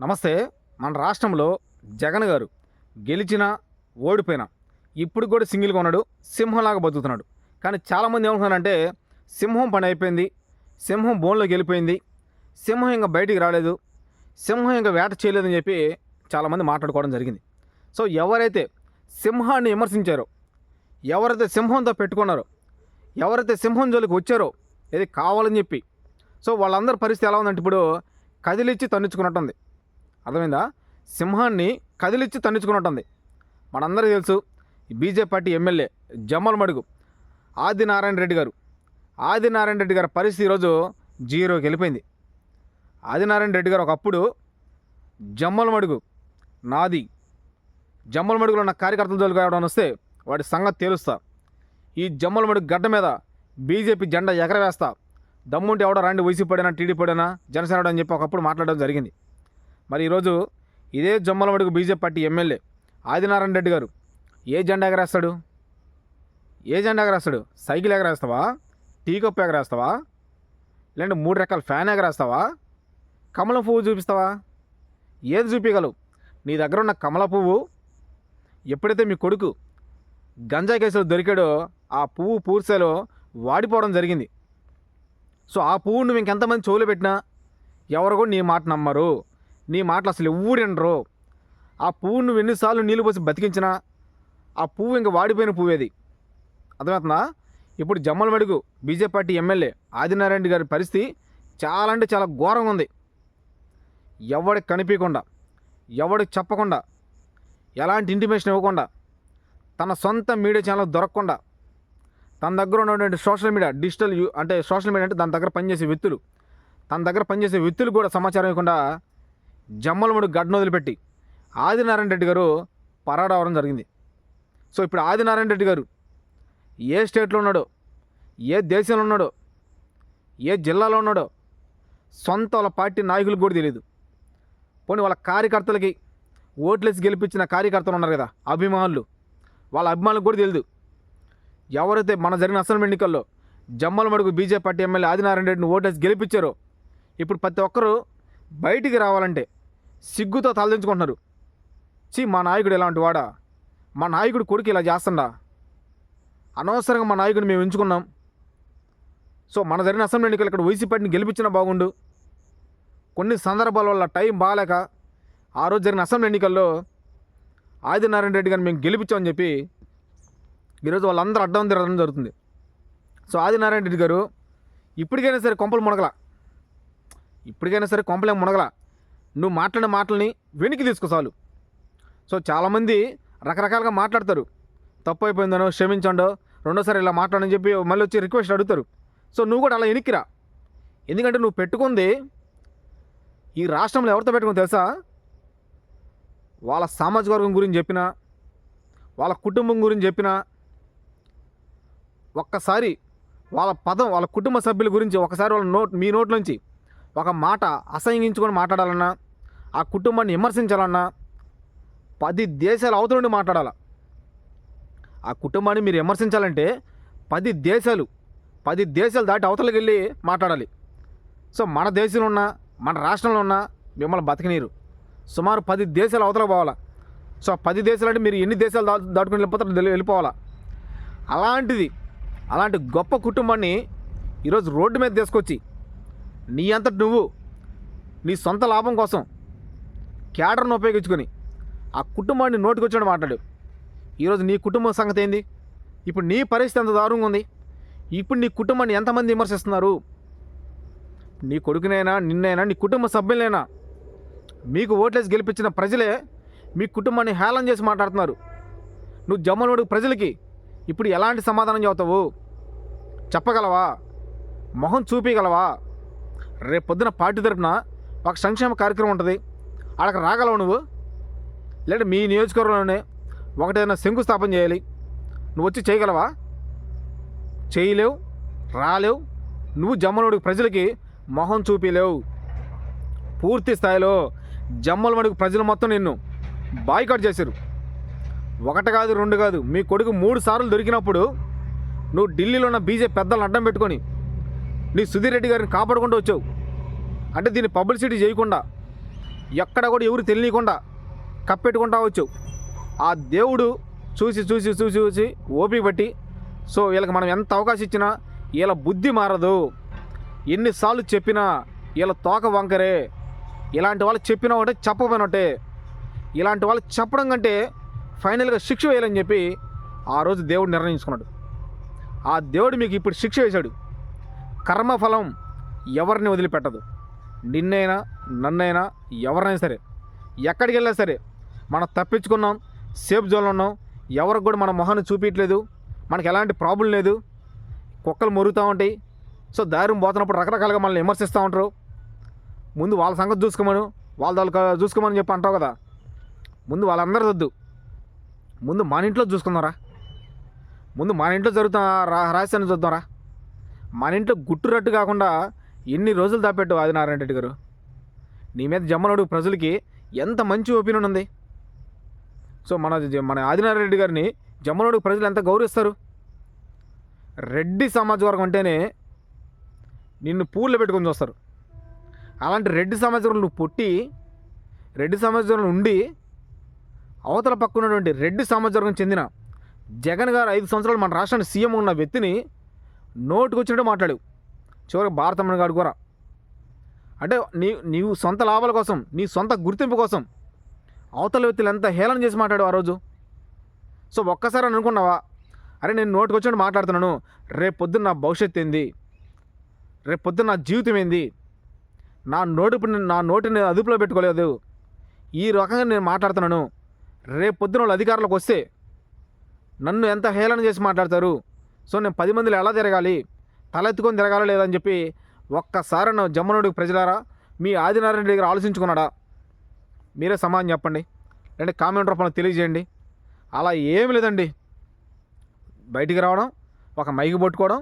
నమస్తే మన రాష్ట్రంలో జగన్ గారు గెలిచినా ఓడిపోయినా ఇప్పుడు కూడా సింగిల్గా ఉన్నాడు సింహంలాగా బతుకుతున్నాడు. కానీ చాలామంది ఏమనుకున్నారంటే సింహం పని అయిపోయింది సింహం బోన్లోకి వెళ్ళిపోయింది సింహం ఇంకా బయటికి రాలేదు సింహం ఇంకా వేట చేయలేదని చెప్పి చాలామంది మాట్లాడుకోవడం జరిగింది. సో ఎవరైతే సింహాన్ని విమర్శించారో ఎవరైతే సింహంతో పెట్టుకున్నారో ఎవరైతే సింహం జోలికి వచ్చారో ఇది కావాలని చెప్పి సో వాళ్ళందరి పరిస్థితి ఎలా ఉందంటే ఇప్పుడు కదిలిచ్చి తన్నించుకున్నట్టుంది అర్థమైందా? సింహాన్ని కదిలిచ్చి తన్నించుకున్నట్టుంది. మనందరికీ తెలుసు బీజేపీ పార్టీ ఎమ్మెల్యే జమ్మల మడుగు ఆదినారాయణ రెడ్డి గారు. ఆదినారాయణ రెడ్డి గారి పరిస్థితి ఈరోజు జీరోకి వెళ్ళిపోయింది. ఆదినారాయణ రెడ్డి గారు ఒకప్పుడు జమ్మల మడుగు నాది జమ్మల మడుగులో ఉన్న కార్యకర్తల జోలికి రావడం వస్తే వాడి సంగతి తేలుస్తా. ఈ జమ్మల మడుగు గడ్డ మీద బీజేపీ జెండా ఎగరవేస్తా. దమ్ముంటే ఎవడో రండి వైసీపీ పడినా టీడీపీ పడినా జనసేన అని చెప్పి ఒకప్పుడు మాట్లాడడం జరిగింది. మరి ఈరోజు ఇదే Jammalamadugu BJP party MLA Adinarayana Reddy garu ఏ జెండా ఎగరేస్తాడు? ఏ జెండా ఎగరేస్తాడు? సైకిల్ ఎగరేస్తావా? టీ కప్పు ఎగరేస్తావా? లేదంటే మూడు రకాల ఫ్యాన్ ఎగరేస్తావా? కమల పువ్వు చూపిస్తావా? ఏది చూపించగలవు నీ దగ్గర ఉన్న కమల పువ్వు ఎప్పుడైతే మీ కొడుకు గంజా కేసులో దొరికాడో ఆ పువ్వు పూర్సేలో వాడిపోవడం జరిగింది. సో ఆ పువ్వును నువ్వు ఇంకెంతమంది చెవులు పెట్టినా ఎవరు కూడా నీ మాట నమ్మరు. నీ మాటలు అసలు ఎవ్వరు ఆ పువ్వు నువ్వు ఎన్నిసార్లు నీళ్ళు పోసి బతికించినా ఆ పువ్వు ఇంకా వాడిపోయిన పువ్వేది. అర్థమవుతుందా? ఇప్పుడు జమ్మల మడుగు బీజేపీ పార్టీ ఎమ్మెల్యే ఆదినారాయణ గారి పరిస్థితి చాలా అంటే చాలా ఘోరంగా ఉంది. ఎవడికి కనిపించకుండా ఎవడికి చెప్పకుండా ఎలాంటి ఇంటిమేషన్ ఇవ్వకుండా తన సొంత మీడియా ఛానల్ దొరకకుండా తన దగ్గర ఉన్నటువంటి సోషల్ మీడియా డిజిటల్ యూ అంటే సోషల్ మీడియా అంటే దాని దగ్గర పనిచేసే వ్యక్తులు తన దగ్గర పనిచేసే వ్యక్తులు కూడా సమాచారం ఇవ్వకుండా జమ్మలముడు గడ్డను వదిలిపెట్టి ఆదినారాయణ రెడ్డి గారు పరాడవడం జరిగింది. సో ఇప్పుడు ఆదినారాయణ రెడ్డి గారు ఏ స్టేట్లో ఉన్నాడో ఏ దేశంలో ఉన్నాడో ఏ జిల్లాలో ఉన్నాడో సొంత వాళ్ళ పార్టీ నాయకులకు కూడా తెలియదు. పోనీ వాళ్ళ కార్యకర్తలకి ఓట్లేసి గెలిపించిన కార్యకర్తలు ఉన్నారు కదా అభిమానులు. వాళ్ళ అభిమానులకు కూడా తెలియదు. ఎవరైతే మన జరిగిన అసెంబ్లీ ఎన్నికల్లో Jammalamadugu BJP party MLA Adinarayana రెడ్డిని ఓటేసి గెలిపించారో ఇప్పుడు ప్రతి ఒక్కరూ బయటికి రావాలంటే సిగ్గుతో తలదించుకుంటున్నారు. చి మా నాయకుడు ఎలాంటి వాడా? మా నాయకుడు కొడుకు ఇలా చేస్తుండా? అనవసరంగా మా నాయకుడిని మేము ఎంచుకున్నాం. సో మన జరిగిన అసెంబ్లీ ఎన్నికలు ఇక్కడ వైసీపీ పార్టీని గెలిపించినా బాగుండు. కొన్ని సందర్భాల వల్ల టైం బాగాలేక ఆ రోజు జరిగిన అసెంబ్లీ ఎన్నికల్లో ఆదినారాయణ రెడ్డి గారిని మేము గెలిపించామని చెప్పి ఈరోజు వాళ్ళందరూ అడ్డం తిరగడం జరుగుతుంది. సో ఆదినారాయణ రెడ్డి గారు ఇప్పటికైనా సరే కొంపలు మునగల. ఇప్పటికైనా సరే కొంపలేం మునగల. నువ్వు మాట్లాడిన మాటల్ని వెనక్కి తీసుకో చాలు. సో చాలామంది రకరకాలుగా మాట్లాడతారు. తప్పు అయిపోయిందనో క్షమించండో రెండోసారి ఇలా మాట్లాడని చెప్పి మళ్ళీ వచ్చి రిక్వెస్ట్ అడుగుతారు. సో నువ్వు కూడా అలా వెనక్కిరా ఎందుకంటే నువ్వు పెట్టుకుంది ఈ రాష్ట్రంలో ఎవరితో పెట్టుకుంది తెలుసా? వాళ్ళ సామాజిక వర్గం గురించి చెప్పినా వాళ్ళ కుటుంబం గురించి చెప్పినా ఒక్కసారి వాళ్ళ పదం వాళ్ళ కుటుంబ సభ్యుల గురించి ఒకసారి వాళ్ళ నోట్ మీ నోట్ నుంచి ఒక మాట అసహ్యించుకొని మాట్లాడాలన్నా ఆ కుటుంబాన్ని విమర్శించాలన్నా పది దేశాల అవతల నుండి మాట్లాడాల? ఆ కుటుంబాన్ని మీరు విమర్శించాలంటే పది దేశాలు పది దేశాలు దాటి అవతలకి వెళ్ళి మాట్లాడాలి. సో మన దేశంలో ఉన్న మన రాష్ట్రంలో ఉన్న మిమ్మల్ని బతకనీరు. సుమారు పది దేశాలు అవతలకు పోవాలా? సో పది దేశాలు అంటే మీరు ఎన్ని దేశాలు దా దాటుకుని వెళ్ళిపోతారు వెళ్ళిపోవాలా? అలాంటిది అలాంటి గొప్ప కుటుంబాన్ని ఈరోజు రోడ్డు మీద తీసుకొచ్చి నీ అంతటి నువ్వు నీ సొంత లాభం కోసం క్యాడర్ను ఉపయోగించుకొని ఆ కుటుంబాన్ని నోటికొచ్చాడు మాట్లాడు. ఈరోజు నీ కుటుంబం సంగతి ఏంది? ఇప్పుడు నీ పరిస్థితి ఎంత దారుణంగా ఉంది? ఇప్పుడు నీ కుటుంబాన్ని ఎంతమంది విమర్శిస్తున్నారు? నీ కొడుకునైనా నిన్నైనా నీ కుటుంబ సభ్యులైనా మీకు ఓట్లేసి గెలిపించిన ప్రజలే మీ కుటుంబాన్ని హేళన చేసి మాట్లాడుతున్నారు. నువ్వు జమ్మనోడు ప్రజలకి ఇప్పుడు ఎలాంటి సమాధానం చెబుతావు? చెప్పగలవా? మొహం చూపించగలవా రేపు పొద్దున పార్టీ తరపున ఒక సంక్షేమ కార్యక్రమం ఉంటుంది. అక్కడికి రాగలవు నువ్వు? లేదా మీ నియోజకవర్గంలోనే ఒకటేదైనా శంకుస్థాపన చేయాలి. నువ్వు వచ్చి చేయగలవా? చేయలేవు రాలేవు నువ్వు జమ్మలమడుగు ప్రజలకి మొహం చూపిలేవు. పూర్తి స్థాయిలో జమ్మలమడుగు ప్రజలు మొత్తం నిన్ను బాయ్కాట్ చేశారు. ఒకటి కాదు రెండు కాదు మీ కొడుకు మూడు సార్లు దొరికినప్పుడు నువ్వు ఢిల్లీలో ఉన్న బీజేపీ పెద్దలను అడ్డం పెట్టుకొని నీ సుధీర్ రెడ్డి గారిని కాపాడుకుంటూ వచ్చావు. అంటే దీన్ని పబ్లిసిటీ చేయకుండా ఎక్కడ కూడా ఎవరు తెలియకుండా కప్పెట్టుకుంటా వచ్చు. ఆ దేవుడు చూసి చూసి చూసి చూసి ఓపిక పట్టి సో వీళ్ళకి మనం ఎంత అవకాశం ఇచ్చినా వీళ్ళ బుద్ధి మారదు. ఎన్నిసార్లు చెప్పినా వీళ్ళ తోక వంకరే. ఇలాంటి వాళ్ళు చెప్పినా ఒకటే చెప్పపోయినట్టే ఇలాంటి వాళ్ళు చెప్పడం కంటే ఫైనల్గా శిక్ష వేయాలని చెప్పి ఆ రోజు దేవుడు నిర్ణయించుకున్నాడు. ఆ దేవుడు మీకు ఇప్పుడు శిక్ష వేశాడు. కర్మఫలం ఎవరిని వదిలిపెట్టదు? నిన్నైనా నన్నైనా ఎవరినైనా సరే ఎక్కడికి వెళ్ళినా సరే మనం తప్పించుకున్నాం సేఫ్ జోన్లో ఉన్నాం ఎవరికి కూడా మన మొహాన్ని చూపించట్లేదు మనకి ఎలాంటి ప్రాబ్లం లేదు కుక్కలు మొరుగుతూ ఉంటాయి సో దారిని పోతున్నప్పుడు రకరకాలుగా మనల్ని విమర్శిస్తూ ఉంటారు. ముందు వాళ్ళ సంగతి చూసుకోమను వాళ్ళ వాళ్ళ చూసుకోమని చెప్పి అంటావు కదా ముందు వాళ్ళందరూ వద్దు ముందు మన ఇంట్లో చూసుకుందాంరా. ముందు మన ఇంట్లో జరుగుతున్న రా రహస్యాన్ని చూద్దాంరా. మన ఇంట్లో గుట్టురట్టు కాకుండా ఎన్ని రోజులు దాపెట్టు ఆదినారాయణ రెడ్డి గారు? నీ మీద జమ్మనోడు ప్రజలకి ఎంత మంచి ఒపీనియన్ ఉంది? సో మన మన ఆదినారాయణ రెడ్డి గారిని జమ్మనోడు ప్రజలు ఎంత గౌరవిస్తారు? రెడ్డి సమాజ వర్గం అంటేనే నిన్ను పూల్లో పెట్టుకొని చూస్తారు. అలాంటి రెడ్డి సమాజ నువ్వు పుట్టి రెడ్డి సమాజంలో ఉండి అవతల పక్క ఉన్నటువంటి రెడ్డి సమాజ వర్గం చెందిన జగన్ గారు ఐదు సంవత్సరాలు మన రాష్ట్రానికి సీఎం ఉన్న వ్యక్తిని నోటుకొచ్చినట్టు మాట్లాడు చివరికి భారతమ్మని గారు అంటే నీ నీవు సొంత లాభాల కోసం నీ సొంత గుర్తింపు కోసం అవతల వ్యక్తులు ఎంత హేళన చేసి మాట్లాడు ఆ రోజు? సో ఒక్కసారి అని అనుకున్నావా? అరే నేను నోటికి మాట్లాడుతున్నాను. రేపు పొద్దున్న నా భవిష్యత్తు ఏంది? రేపు పొద్దున్న నా జీవితం ఏంది? నా నోటి నా నోటిని అదుపులో పెట్టుకోలేదు. ఈ రకంగా నేను మాట్లాడుతున్నాను. రేపు పొద్దున వాళ్ళు అధికారులకు వస్తే నన్ను ఎంత హేళన చేసి మాట్లాడతారు? సో నేను పది మందిలో ఎలా తిరగాలి? తలెత్తుకొని తిరగాలా లేదని చెప్పి ఒక్కసారి నా జమ్మనుడికి ప్రజలారా మీ ఆదినారాయణ రెడ్డి దగ్గర ఆలోచించుకున్నాడా? మీరే సమాధానం చెప్పండి. లేదంటే కామెంట్ రూపంలో తెలియజేయండి. అలా ఏమి లేదండి. బయటికి రావడం ఒక మైకి పట్టుకోవడం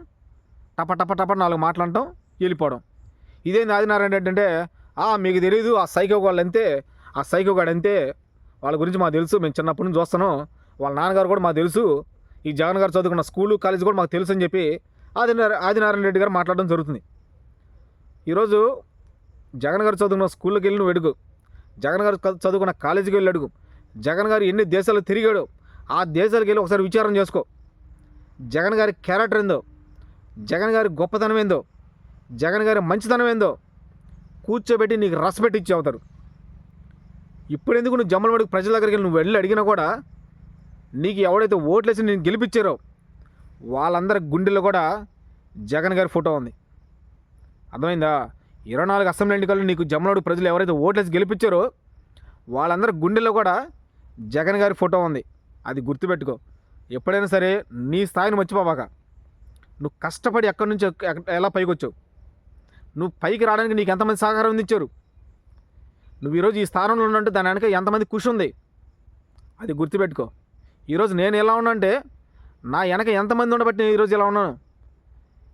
టప టప టప నాలుగు మాట్లాడటం వెళ్ళిపోవడం. ఇదేంది ఆదినారాయణ రెడ్డి అంటే "ఆ, మీకు తెలియదు ఆ సైకో వాళ్ళు అంతే ఆ సైకో గాడు అంతే వాళ్ళ గురించి మాకు తెలుసు మేము చిన్నప్పటి నుంచి చూస్తాను వాళ్ళ నాన్నగారు కూడా మాకు తెలుసు ఈ జగన్ గారు చదువుకున్న స్కూలు కాలేజ్ కూడా మాకు తెలుసు అని చెప్పి ఆదినార ఆదినారాయణ రెడ్డి గారు మాట్లాడడం జరుగుతుంది. ఈరోజు జగన్ గారు చదువుకున్న స్కూల్కి వెళ్ళి నువ్వు అడుగు జగన్ గారు చదువుకున్న కాలేజీకి వెళ్ళి అడుగు. జగన్ గారు ఎన్ని దేశాలు తిరిగాడో ఆ దేశాలకు వెళ్ళి ఒకసారి విచారం చేసుకో. జగన్ గారి క్యారెక్టర్ ఏందో? జగన్ గారి గొప్పతనం ఏందో? జగన్ గారి మంచితనం ఏందో? కూర్చోబెట్టి నీకు రసపెట్టి ఇచ్చి అవుతారు ఇప్పుడు ఎందుకు నువ్వు జమ్మలమడికి ప్రజల దగ్గరికి వెళ్ళి నువ్వు వెళ్ళి అడిగినా కూడా నీకు ఎవడైతే ఓట్లేసి నేను గెలిపించారో వాళ్ళందరి గుండెల్లో కూడా జగన్ గారి ఫోటో ఉంది. అర్థమైందా? ఇరవై నాలుగు అసెంబ్లీ ఎన్నికల్లో నీకు జమ్మలమడి ప్రజలు ఎవరైతే ఓట్లేసి గెలిపించారో వాళ్ళందరి గుండెల్లో కూడా జగన్ గారి ఫోటో ఉంది. అది గుర్తుపెట్టుకో. ఎప్పుడైనా సరే నీ స్థాయిని మర్చిపోబాక. నువ్వు కష్టపడి ఎక్కడి నుంచి ఎలా పైకి వచ్చావు నువ్వు పైకి రావడానికి నీకు ఎంతమంది సహకారం అందించారు? నువ్వు ఈరోజు ఈ స్థానంలో ఉన్నట్టు దాని వెనక ఎంతమంది కృషి ఉంది? అది గుర్తుపెట్టుకో. ఈరోజు నేను ఎలా ఉన్నా అంటే నా వెనక ఎంతమంది ఉండబట్టి నేను ఈరోజు ఇలా ఉన్నాను?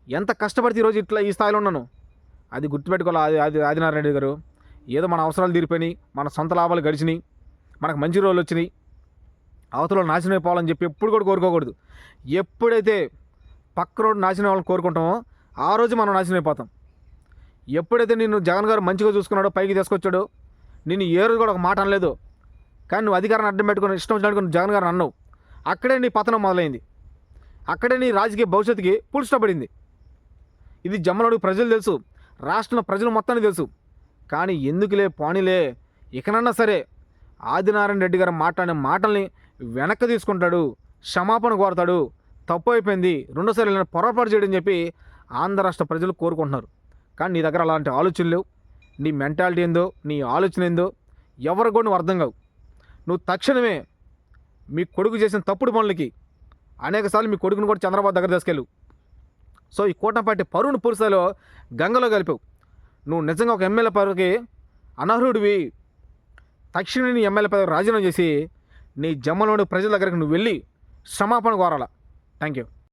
ఎంత కష్టపడితే ఈరోజు ఇట్లా ఈ స్థాయిలో ఉన్నాను? అది గుర్తుపెట్టుకోవాలి? అది అది ఆదినారాయణ రెడ్డి గారు. ఏదో మన అవసరాలు తీరిపోయినాయి మన సొంత లాభాలు గడిచినాయి మనకు మంచి రోజులు వచ్చినాయి. అవతల నాశనం అయిపోవాలని చెప్పి ఎప్పుడు కూడా కోరుకోకూడదు. ఎప్పుడైతే పక్క రోడ్డు నాశనం వాళ్ళని కోరుకుంటామో ఆ రోజు మనం నాశనం అయిపోతాం. ఎప్పుడైతే నిన్ను జగన్ గారు మంచిగా చూసుకున్నాడో పైకి తీసుకొచ్చాడో నిన్ను ఏ రోజు కూడా ఒక మాట అనలేదు. కానీ నువ్వు అధికారాన్ని అడ్డం పెట్టుకుని ఇష్టం వచ్చినట్టు జగన్ గారు అన్నావు. అక్కడే నీ పతనం మొదలైంది. అక్కడే నీ రాజకీయ భవిష్యత్తుకి పులిష్టపడింది ఇది జమ్మలడు ప్రజలు తెలుసు రాష్ట్రంలో ప్రజలు మొత్తానికి తెలుసు. కానీ ఎందుకులే పోనీలే ఇకనన్నా సరే ఆదినారాయణ రెడ్డి గారు మాట్లాడిన మాటల్ని వెనక్కి తీసుకుంటాడు క్షమాపణ కోరతాడు. తప్పు అయిపోయింది రెండోసారి ఇలా పొరపాటు చేయడం చెప్పి ఆంధ్ర రాష్ట్ర ప్రజలు కోరుకుంటున్నారు. కానీ నీ దగ్గర అలాంటి ఆలోచనలు లేవు. నీ మెంటాలిటీ ఏందో నీ ఆలోచన ఏందో ఎవరికి కూడా నువ్వు అర్థం కావు. నువ్వు తక్షణమే మీ కొడుకు చేసిన తప్పుడు పనులకి అనేకసార్లు మీ కొడుకుని కూడా చంద్రబాబు దగ్గర తీసుకెళ్ళు. సో ఈ కూటమి పరువును పురుషలో గంగలో కలిపావు. నువ్వు నిజంగా ఒక ఎమ్మెల్యే పదవికి అనర్హుడివి. తక్షణమే నీ ఎమ్మెల్యే పదవి రాజీనామా చేసి నీ జమ్మలోని ప్రజల దగ్గరికి నువ్వు వెళ్ళి క్షమాపణ కోరాల. Thank you